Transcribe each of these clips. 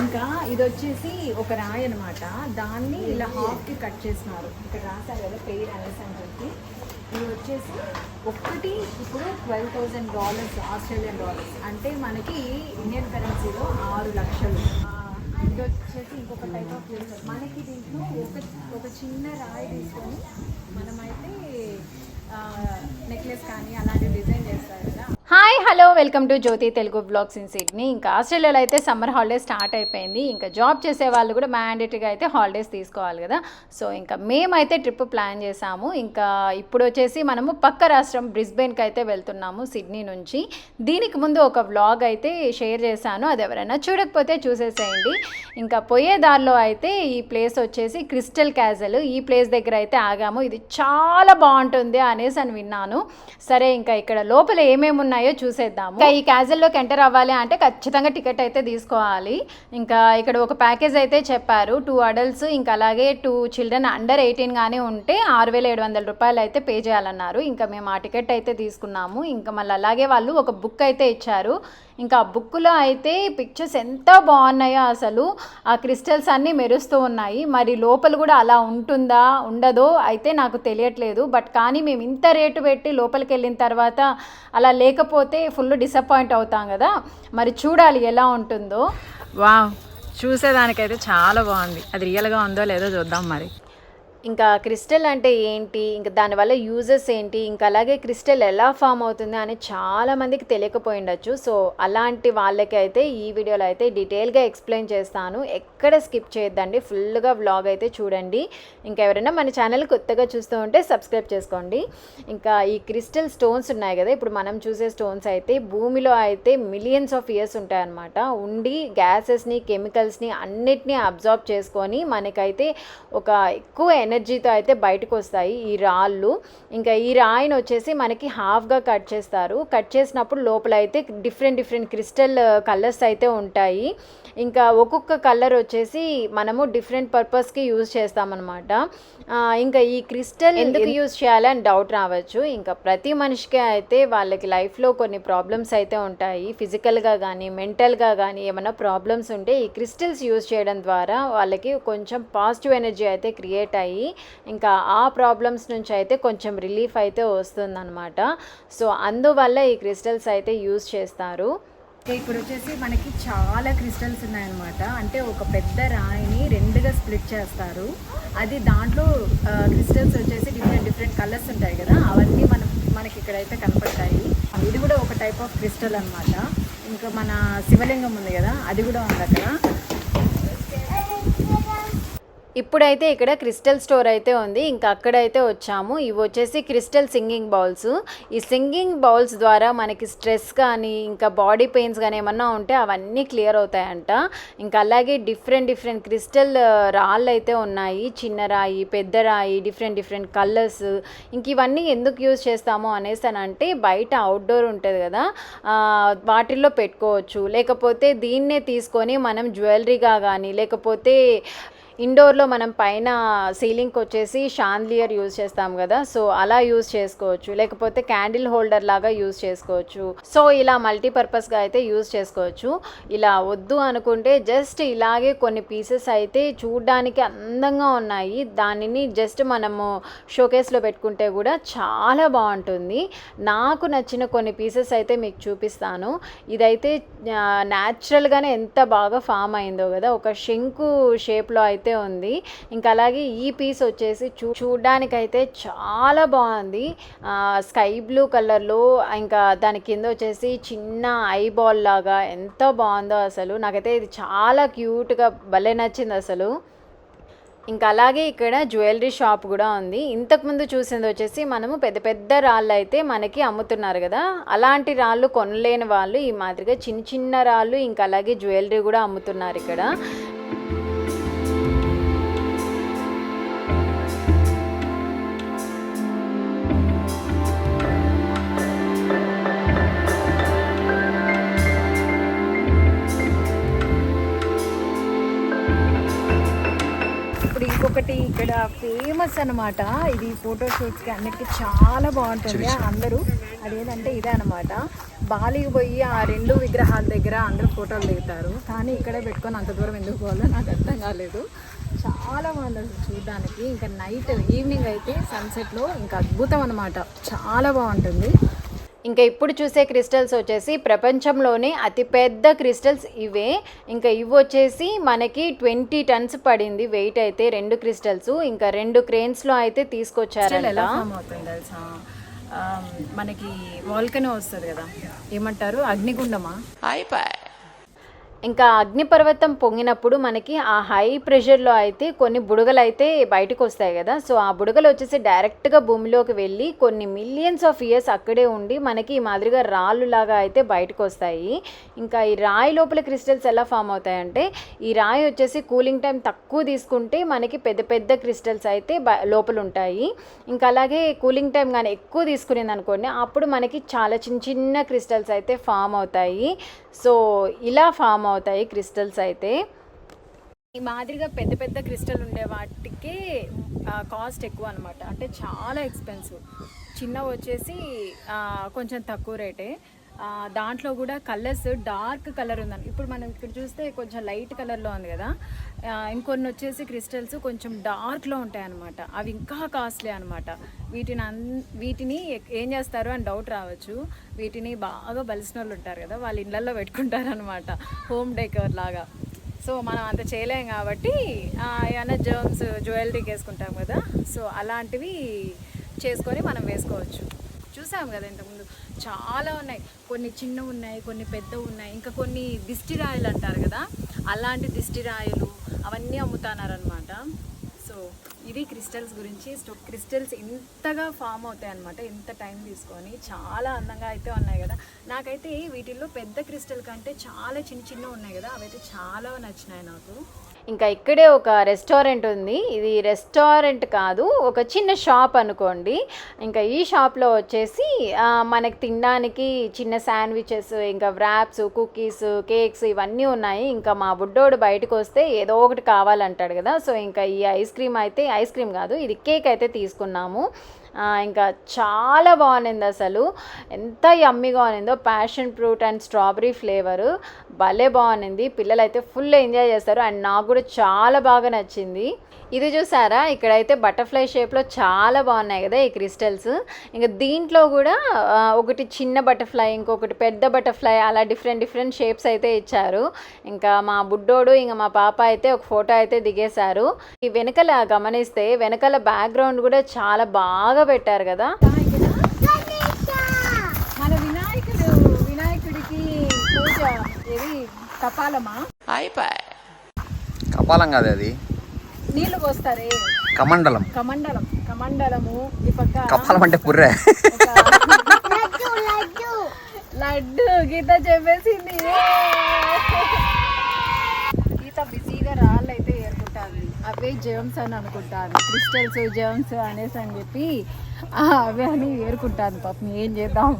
ఇంకా ఇది వచ్చేసి ఒక రాయి అనమాట దాన్ని ఇలా హాఫ్కి కట్ చేసినారు ఇక్కడ రాశారు కదా పెయిర్ అనేసి అని చెప్పి. ఇది వచ్చేసి ఒక్కటి ఇప్పుడు twelve thousand dollars Australian dollars. అంటే మనకి ఇండియన్ కరెన్సీలో ఆరు లక్షలు. ఇది వచ్చేసి ఇంకొక టైప్ ఆఫ్ మనకి దీంట్లో ఒక ఒక చిన్న రాయి తీసుకొని మనమైతే నెక్లెస్ కానీ అలాంటి డిజైన్ చేస్తారు కదా hi hello welcome to Jyothi Telugu blogs in Sydney. ఇంకా ఆస్ట్రేలియాలో అయితే సమ్మర్ హాలిడేస్ స్టార్ట్ అయిపోయింది. ఇంకా జాబ్ చేసే వాళ్ళు కూడా మ్యాండేటరీగా అయితే హాలిడేస్ తీసుకోవాలి కదా. సో ఇంకా మేమైతే ట్రిప్ ప్లాన్ చేసాము. ఇంకా ఇప్పుడు వచ్చేసి మనము పక్క రాష్ట్రం బ్రిస్బెన్కి అయితే వెళ్తున్నాము సిడ్నీ నుంచి. దీనికి ముందు ఒక వ్లాగ్ అయితే షేర్ చేశాను. అది ఎవరైనా చూడకపోతే చూసేసేయండి. ఇంకా పోయే దారిలో అయితే ఈ ప్లేస్ వచ్చేసి క్రిస్టల్ క్యాజల్. ఈ ప్లేస్ దగ్గర అయితే ఆగాము. ఇది చాలా బాగుంటుంది అనేసి అని విన్నాను. సరే ఇంకా ఇక్కడ లోపల ఏమేమి ఉన్నాయో చూసేద్దాం ఇంకా ఈ క్యాజువల్లోకి ఎంటర్ అవ్వాలి అంటే ఖచ్చితంగా టికెట్ అయితే తీసుకోవాలి. ఇంకా ఇక్కడ ఒక ప్యాకేజ్ అయితే చెప్పారు. టూ అడల్ట్స్ ఇంకా అలాగే టూ చిల్డ్రన్ అండర్ ఎయిటీన్ గానే ఉంటే ఆరు వేల ఏడు వందల రూపాయలు అయితే పే చేయాలన్నారు. ఇంకా మేము ఆ టికెట్ అయితే తీసుకున్నాము. ఇంకా మళ్ళీ అలాగే వాళ్ళు ఒక బుక్ అయితే ఇచ్చారు. ఇంకా ఆ బుక్లో అయితే పిక్చర్స్ ఎంత బాగున్నాయో అసలు. ఆ క్రిస్టల్స్ అన్నీ మెరుస్తూ ఉన్నాయి. మరి లోపల కూడా అలా ఉంటుందా ఉండదో అయితే నాకు తెలియట్లేదు. బట్ కానీ మేము ఇంత రేటు పెట్టి లోపలికి వెళ్ళిన తర్వాత అలా లేకపోతే ఫుల్ డిసప్పాయింట్ అవుతాం కదా. మరి చూడాలి ఎలా ఉంటుందో. వావ్ చూసేదానికైతే చాలా బాగుంది. అది రియల్గా ఉందో లేదో చూద్దాం మరి. ఇంకా క్రిస్టల్ అంటే ఏంటి? ఇంకా దానివల్ల యూజెస్ ఏంటి? ఇంకా అలాగే క్రిస్టల్ ఎలా ఫామ్ అవుతుంది అని చాలా మందికి తెలియకపోయి ఉండొచ్చు సో అలాంటి వాళ్ళకి అయితే ఈ వీడియోలో అయితే డీటెయిల్గా ఎక్స్ప్లెయిన్ చేస్తాను. ఎక్కడ స్కిప్ చేయొద్దండి. ఫుల్గా వ్లాగ్ అయితే చూడండి. ఇంకా ఎవరైనా మన ఛానల్ కొత్తగా చూస్తూ ఉంటే సబ్స్క్రైబ్ చేసుకోండి. ఇంకా ఈ క్రిస్టల్ స్టోన్స్ ఉన్నాయి కదా ఇప్పుడు మనం చూసే స్టోన్స్ అయితే భూమిలో అయితే మిలియన్స్ ఆఫ్ ఇయర్స్ ఉంటాయన్నమాట. ఉండి గ్యాసెస్ని కెమికల్స్ని అన్నిటినీ అబ్జార్బ్ చేసుకొని మనకైతే ఒక ఎక్కువ ఎనర్జీతో అయితే బయటకు వస్తాయి ఈ రాళ్ళు. ఇంకా ఈ రాయిని వచ్చేసి మనకి హాఫ్గా కట్ చేస్తారు. కట్ చేసినప్పుడు లోపల అయితే డిఫరెంట్ డిఫరెంట్ క్రిస్టల్ కలర్స్ అయితే ఉంటాయి. ఇంకా ఒక్కొక్క కలర్ వచ్చేసి మనము డిఫరెంట్ పర్పస్కి యూజ్ చేస్తామన్నమాట. ఇంకా ఈ క్రిస్టల్ ఎందుకు యూజ్ చేయాలని డౌట్ రావచ్చు. ఇంకా ప్రతి మనిషికి అయితే వాళ్ళకి లైఫ్లో కొన్ని ప్రాబ్లమ్స్ అయితే ఉంటాయి. ఫిజికల్గా కానీ మెంటల్గా కానీ ఏమైనా ప్రాబ్లమ్స్ ఉంటే ఈ క్రిస్టల్స్ యూజ్ చేయడం ద్వారా వాళ్ళకి కొంచెం పాజిటివ్ ఎనర్జీ అయితే క్రియేట్ అయ్యి ఇంకా ఆ ప్రాబ్లమ్స్ నుంచి అయితే కొంచెం రిలీఫ్ అయితే వస్తుందన్నమాట. సో అందువల్ల ఈ క్రిస్టల్స్ అయితే యూజ్ చేస్తారు. ఇప్పుడు వచ్చేసి మనకి చాలా క్రిస్టల్స్ ఉన్నాయన్నమాట. అంటే ఒక పెద్ద రాయిని రెండుగా స్ప్లిట్ చేస్తారు. అది దాంట్లో క్రిస్టల్స్ వచ్చేసి డిఫరెంట్ డిఫరెంట్ కలర్స్ ఉంటాయి కదా అవన్నీ మనం మనకి ఇక్కడైతే కనపడతాయి. ఇది కూడా ఒక టైప్ ఆఫ్ క్రిస్టల్ అనమాట ఇంకా మన శివలింగం ఉంది కదా అది కూడా ఉంది అక్కడ. ఇప్పుడైతే ఇక్కడ క్రిస్టల్ స్టోర్ అయితే ఉంది. ఇంకా అక్కడైతే వచ్చాము. ఇవి వచ్చేసి క్రిస్టల్ సింగింగ్ బౌల్స్. ఈ సింగింగ్ బౌల్స్ ద్వారా మనకి స్ట్రెస్ కానీ ఇంకా బాడీ పెయిన్స్ కానీ ఏమన్నా ఉంటే అవన్నీ క్లియర్ అవుతాయంట. ఇంకా అలాగే డిఫరెంట్ డిఫరెంట్ క్రిస్టల్ రాళ్ళు అయితే ఉన్నాయి. చిన్న రాయి పెద్ద రాయి డిఫరెంట్ డిఫరెంట్ కలర్స్. ఇంక ఇవన్నీ ఎందుకు యూజ్ చేస్తాము అనేసి అని అంటే బయట అవుట్డోర్ ఉంటుంది కదా వాటిల్లో పెట్టుకోవచ్చు. లేకపోతే దీన్నే తీసుకొని మనం జ్యువెలరీగా కానీ లేకపోతే ఇండోర్లో మనం పైన సీలింగ్కి వచ్చేసి షాన్లియర్ యూజ్ చేస్తాం కదా సో అలా యూజ్ చేసుకోవచ్చు. లేకపోతే క్యాండిల్ హోల్డర్ లాగా యూజ్ చేసుకోవచ్చు. సో ఇలా మల్టీపర్పస్గా అయితే యూజ్ చేసుకోవచ్చు. ఇలా వద్దు అనుకుంటే జస్ట్ ఇలాగే కొన్ని పీసెస్ అయితే చూడడానికి అందంగా ఉన్నాయి. దానిని జస్ట్ మనము షోకేస్లో పెట్టుకుంటే కూడా చాలా బాగుంటుంది. నాకు నచ్చిన కొన్ని పీసెస్ అయితే మీకు చూపిస్తాను. ఇదైతే న్యాచురల్గానే ఎంత బాగా ఫామ్ అయిందో కదా ఒక శంకు షేప్లో అయితే ఉంది. ఇంకా అలాగే ఈ పీస్ వచ్చేసి చూ చూడ్డానికైతే చాలా బాగుంది. ఆ, స్కై బ్లూ కలర్లో ఇంకా దాని కింద వచ్చేసి చిన్న ఐ బాల్ లాగా ఎంత బాగుందో అసలు. నాకైతే ఇది చాలా క్యూట్గా భలే నచ్చింది అసలు. ఇంకా అలాగే ఇక్కడ జ్యువెలరీ షాప్ కూడా ఉంది. ఇంతకుముందు చూసింది వచ్చేసి మనము పెద్ద పెద్ద రాళ్ళు అయితే మనకి అమ్ముతున్నారు కదా. అలాంటి రాళ్ళు కొనలేని వాళ్ళు ఈ మాదిరిగా చిన్న చిన్న రాళ్ళు ఇంకా అలాగే జ్యువెలరీ కూడా అమ్ముతున్నారు ఇక్కడ. ఇంకొకటి ఇక్కడ ఫేమస్ అన్నమాట. ఇది ఫోటో షూట్స్కి అన్నిటికీ చాలా బాగుంటుంది. అందరూ అదేంటంటే ఇదే అనమాట బాలికి పోయి ఆ రెండు విగ్రహాల దగ్గర అందరూ ఫోటోలు దిగుతారు. కానీ ఇక్కడే పెట్టుకొని అంత దూరం ఎందుకు పోవాలో నాకు అర్థం కాలేదు. చాలా బాగుంది అసలు చూడడానికి. ఇంకా నైట్ ఈవినింగ్ అయితే సన్సెట్లో ఇంకా అద్భుతం అనమాట చాలా బాగుంటుంది. ఇంకా ఇప్పుడు చూసే క్రిస్టల్స్ వచ్చేసి ప్రపంచంలోనే అతిపెద్ద క్రిస్టల్స్ ఇవే. ఇంకా ఇవి వచ్చేసి మనకి ట్వంటీ టన్స్ పడింది. వెయిట్ అయితే రెండు క్రిస్టల్స్. ఇంకా రెండు క్రేన్స్లో అయితే తీసుకొచ్చారంట. ఎలా తెలుసా? మనకి వాల్కనో వస్తుంది కదా. ఏమంటారు? అగ్నిగుండమా? ఇంకా అగ్నిపర్వతం పొంగినప్పుడు మనకి ఆ హై ప్రెషర్లో అయితే కొన్ని బుడగలు అయితే బయటకు వస్తాయి కదా. సో ఆ బుడగలు వచ్చేసి డైరెక్ట్గా భూమిలోకి వెళ్ళి కొన్ని మిలియన్స్ ఆఫ్ ఇయర్స్ అక్కడే ఉండి మనకి ఈ మాదిరిగా రాళ్ళు లాగా అయితే బయటకు వస్తాయి ఇంకా ఈ రాయి లోపల క్రిస్టల్స్ ఎలా ఫామ్ అవుతాయంటే ఈ రాయి వచ్చేసి కూలింగ్ టైం తక్కువ తీసుకుంటే మనకి పెద్ద పెద్ద క్రిస్టల్స్ అయితే లోపల ఉంటాయి ఇంకా అలాగే కూలింగ్ టైం కానీ ఎక్కువ తీసుకునేది అనుకోండి అప్పుడు మనకి చాలా చిన్న చిన్న క్రిస్టల్స్ అయితే ఫామ్ అవుతాయి. సో ఇలా ఫామ్ అవుతాయి క్రిస్టల్స్ అయితే. ఈ మాదిరిగా పెద్ద పెద్ద క్రిస్టల్ ఉండే వాటికి కాస్ట్ ఎక్కువ అనమాట అంటే చాలా ఎక్స్పెన్సివ్. చిన్నవి వచ్చేసి కొంచెం తక్కువ రేటే. దాంట్లో కూడా కలర్స్ డార్క్ కలర్ ఉందని ఇప్పుడు మనం ఇక్కడ చూస్తే కొంచెం లైట్ కలర్లో ఉంది కదా. ఇంకొన్ని వచ్చేసి క్రిస్టల్స్ కొంచెం డార్క్లో ఉంటాయి అనమాట అవి ఇంకా కాస్ట్లీ అనమాట వీటిని అన్ వీటిని ఏం చేస్తారు అని డౌట్ రావచ్చు. వీటిని బాగా బలిసిన వాళ్ళు ఉంటారు కదా వాళ్ళ ఇళ్ళల్లో పెట్టుకుంటారనమాట హోమ్ డెకర్ లాగా. సో మనం అంత చేయలేం కాబట్టి ఏమైనా జర్మ్స్ జ్యువెలరీకి వేసుకుంటాం కదా. సో అలాంటివి చేసుకొని మనం వేసుకోవచ్చు. చూసాం కదా ఇంతకుముందు. చాలా ఉన్నాయి. కొన్ని చిన్నవి ఉన్నాయి కొన్ని పెద్దవి ఉన్నాయి. ఇంకా కొన్ని దిష్టి రాయలు అంటారు కదా అలాంటి దిష్టి రాయలు అవన్నీ అమ్ముతున్నారనమాట సో ఇవి క్రిస్టల్స్ గురించి సో క్రిస్టల్స్ ఇంతగా ఫామ్ అవుతాయి అనమాట ఇంత టైం తీసుకొని. చాలా అందంగా అయితే ఉన్నాయి కదా. నాకైతే వీటిల్లో పెద్ద క్రిస్టల్ కంటే చాలా చిన్న చిన్న ఉన్నాయి కదా అవైతే చాలా నచ్చినాయి నాకు. ఇంకా ఇక్కడే ఒక రెస్టారెంట్ ఉంది. ఇది రెస్టారెంట్ కాదు ఒక చిన్న షాప్ అనుకోండి. ఇంకా ఈ షాప్లో వచ్చేసి మనకి తినడానికి చిన్న శాండ్విచెస్ ఇంకా వ్రాప్స్ కుకీస్ కేక్స్ ఇవన్నీ ఉన్నాయి. ఇంకా మా బుడ్డోడు బయటకు వస్తే ఏదో ఒకటి కావాలంటాడు కదా. సో ఇంకా ఈ ఐస్ క్రీమ్ అయితే ఐస్ క్రీమ్ కాదు ఇది కేక్ అయితే తీసుకున్నాము. ఇంకా చాలా బాగుంది అసలు. ఎంత యమ్మీగా ఉన్నిందో passion fruit and strawberry flavour భలే బాగుంది. పిల్లలు అయితే ఫుల్ ఎంజాయ్ చేస్తారు. అండ్ నాకు కూడా చాలా బాగా నచ్చింది. ఇది చూసారా? ఇక్కడైతే బటర్ఫ్లై షేప్లో చాలా బాగున్నాయి కదా ఈ క్రిస్టల్స్ ఇంకా దీంట్లో కూడా ఒకటి చిన్న బటర్ఫ్లై ఇంకొకటి పెద్ద బటర్ఫ్లై అలా డిఫరెంట్ డిఫరెంట్ షేప్స్ అయితే ఇచ్చారు. ఇంకా మా బుడ్డోడు ఇంకా మా పాప అయితే ఒక ఫోటో అయితే దిగేశారు. ఈ వెనకాల గమనిస్తే వెనకాల బ్యాక్గ్రౌండ్ కూడా చాలా బాగా పెట్టారు కదా? మన వినాయకుడు వినాయకుడికి పూజ ఏది? కపాలమా? కపాలం కాదు అది? నీళ్ళు పోస్తారే? కమండలం. కమండలం. కమండలము ఈ పక్క కపాలం అంటే పుర్రే. లడ్డు గీత చెప్పేసింది గీత బిజీగా రాళ్ళు అయితే ఏరుకుంటాను అవే జర్మ్స్ అని అనుకుంటాను. క్రిస్టల్స్ జర్మ్స్ అనేసి అని చెప్పి అవే అని ఏరుకుంటాను పాపం. ఏం చేద్దాం?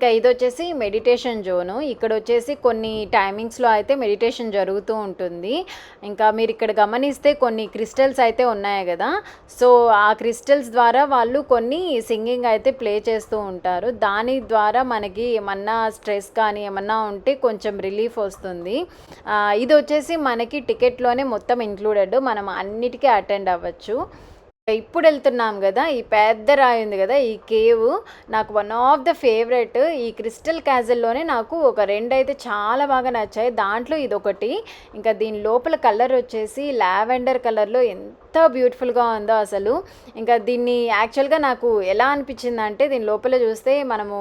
ఇంకా ఇది వచ్చేసి మెడిటేషన్ జోను. ఇక్కడ వచ్చేసి కొన్ని టైమింగ్స్లో అయితే మెడిటేషన్ జరుగుతూ ఉంటుంది. ఇంకా మీరు ఇక్కడ గమనిస్తే కొన్ని క్రిస్టల్స్ అయితే ఉన్నాయి కదా. సో ఆ క్రిస్టల్స్ ద్వారా వాళ్ళు కొన్ని సింగింగ్ అయితే ప్లే చేస్తూ ఉంటారు. దాని ద్వారా మనకి ఏమన్నా స్ట్రెస్ కానీ ఏమన్నా ఉంటే కొంచెం రిలీఫ్ వస్తుంది. ఇది వచ్చేసి మనకి టికెట్లోనే మొత్తం ఇంక్లూడెడ్. మనం అన్నిటికీ అటెండ్ అవ్వచ్చు. ఇప్పుడు వెళ్తున్నాం కదా ఈ పెద్ద రాయి ఉంది కదా ఈ కేవ్. నాకు వన్ ఆఫ్ ద ఫేవరెట్. ఈ క్రిస్టల్ క్యాజల్లోనే నాకు ఒక రెండు అయితే చాలా బాగా నచ్చాయి. దాంట్లో ఇది ఒకటి ఇంకా దీని లోపల కలర్ వచ్చేసి లావెండర్ కలర్లో ఎంత ఎంత బ్యూటిఫుల్గా ఉందో అసలు. ఇంకా దీన్ని యాక్చువల్గా నాకు ఎలా అనిపించింది అంటే దీని లోపల చూస్తే మనము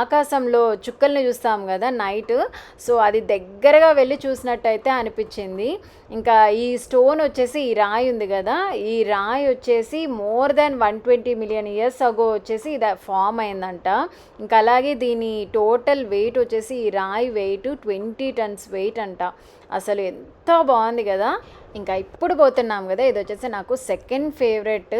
ఆకాశంలో చుక్కల్ని చూస్తాం కదా నైట్ సో అది దగ్గరగా వెళ్ళి చూసినట్టయితే అనిపించింది. ఇంకా ఈ స్టోన్ వచ్చేసి ఈ రాయి ఉంది కదా ఈ రాయి వచ్చేసి more than one twenty million years ago వచ్చేసి ఇది ఫామ్ అయిందంట. ఇంకా అలాగే దీని టోటల్ వెయిట్ వచ్చేసి ఈ రాయి వెయిట్ ట్వంటీ టన్స్ వెయిట్ అంట. అసలు ఎంత బాగుంది కదా. ఇంకా ఇప్పుడు పోతున్నాం కదా ఇది వచ్చేసి నాకు సెకండ్ ఫేవరెట్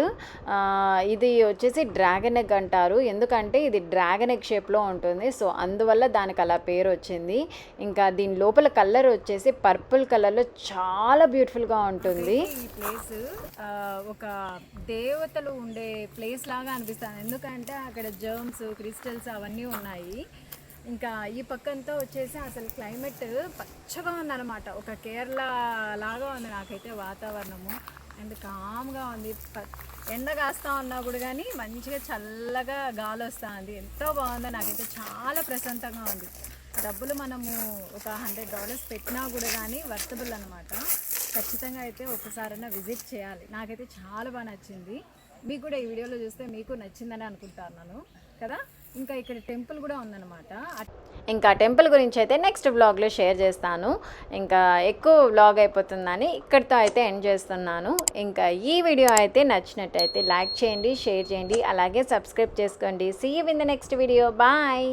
ఇది వచ్చేసి డ్రాగన్ ఎగ్ అంటారు. ఎందుకంటే ఇది డ్రాగన్ ఎగ్ షేప్లో ఉంటుంది. సో అందువల్ల దానికి అలా పేరు వచ్చింది. ఇంకా దీని లోపల కలర్ వచ్చేసి పర్పుల్ కలర్లో చాలా బ్యూటిఫుల్గా ఉంటుంది. ఈ ప్లేస్ ఒక దేవతలు ఉండే ప్లేస్ లాగా అనిపిస్తుంది ఎందుకంటే అక్కడ జర్మ్స్ క్రిస్టల్స్ అవన్నీ ఉన్నాయి. ఇంకా ఈ పక్కంతా వచ్చేసి అసలు క్లైమేట్ పచ్చగా ఉందన్నమాట. ఒక కేరళ లాగా ఉంది నాకైతే వాతావరణము. అండ్ కామ్గా ఉంది. ప- ఎండ కాస్తా ఉన్నా కూడా కానీ మంచిగా చల్లగా గాలి ఉంది ఎంతో బాగుందో నాకైతే చాలా ప్రశాంతంగా ఉంది. డబ్బులు మనము ఒక హండ్రెడ్ డాలర్స్ పెట్టినా కూడా కానీ వర్తబుల్ అనమాట ఖచ్చితంగా అయితే ఒకసారైనా విజిట్ చేయాలి. నాకైతే చాలా బాగా నచ్చింది. మీకు కూడా ఈ వీడియోలో చూస్తే మీకు నచ్చిందని అనుకుంటున్నాను కదా? ఇంకా ఇక్కడ టెంపుల్ కూడా ఉందన్నమాట. ఇంకా టెంపుల్ గురించి అయితే నెక్స్ట్ వ్లాగ్లో షేర్ చేస్తాను. ఇంకా ఎక్కువ వ్లాగ్ అయిపోతుందని ఇక్కడితో అయితే ఎండ్ చేస్తున్నాను. ఇంకా ఈ వీడియో అయితే నచ్చినట్టయితే లైక్ చేయండి షేర్ చేయండి అలాగే సబ్స్క్రైబ్ చేసుకోండి. See you in the next video bye